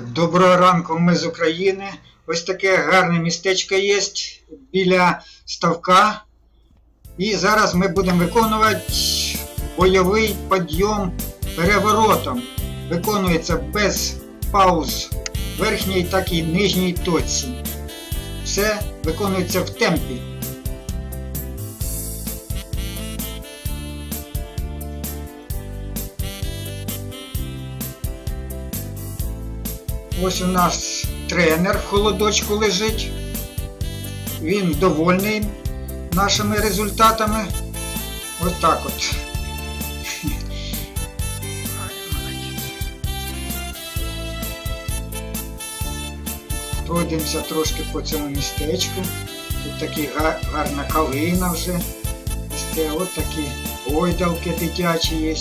Доброго ранку, ми з України. Ось таке гарне містечко є біля ставка. І зараз ми будемо виконувати бойовий підйом переворотом. Виконується без пауз верхній, так і нижній точці. Все виконується в темпі. Ось у нас тренер в холодочку лежить. Він довольний нашими результатами. Ось так от. Пройдемося трошки по цьому містечку. Тут такі га- гарна калина вже. От такі гойдалки дитячі є.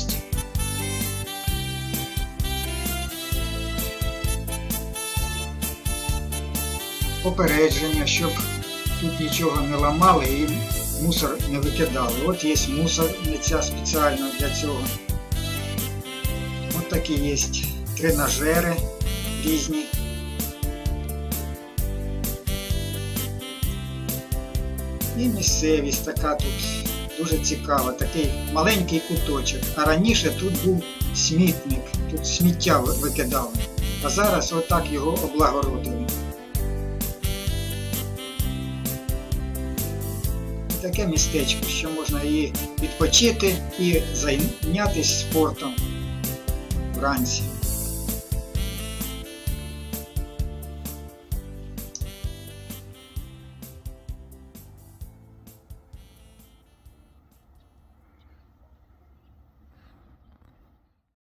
Попередження, щоб тут нічого не ламали і мусор не викидали. От є мусорниця спеціально для цього. От такі є тренажери різні. І місцевість така тут дуже цікава, такий маленький куточок. А раніше тут був смітник, тут сміття ви- викидали. А зараз отак його облагородили. Таке містечко, що можна і відпочити, і зайнятися спортом вранці.